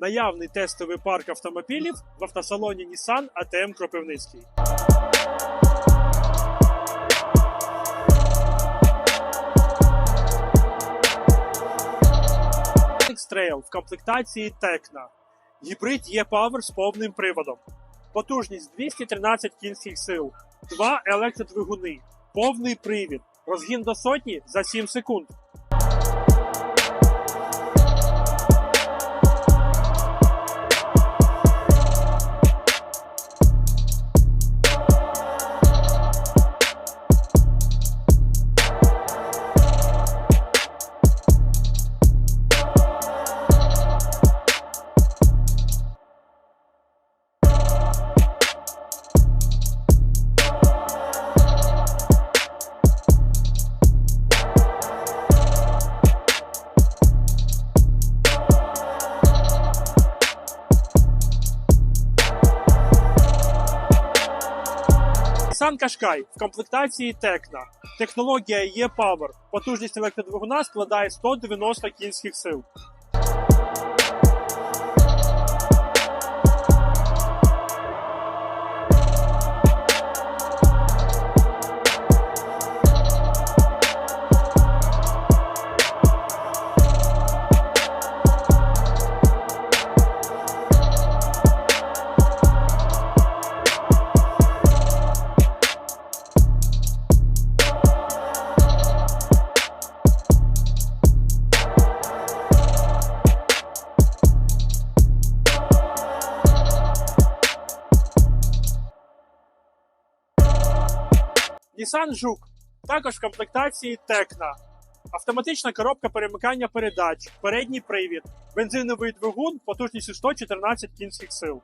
Наявний тестовий парк автомобілів в автосалоні Nissan ATM Кропивницький. X-Trail в комплектації Tecna. Гібрид E-Power з повним приводом. Потужність 213 кінських сил, два електродвигуни, повний привід, розгін до сотні за 7 секунд. Nissan Кашкай в комплектації Текна. Технологія E-Power. Потужність електродвигуна складає 190 кінських сил. Nissan Жук Також в комплектації Tecna. Автоматична коробка перемикання передач, передній привід, бензиновий двигун потужністю 114 кінських сил.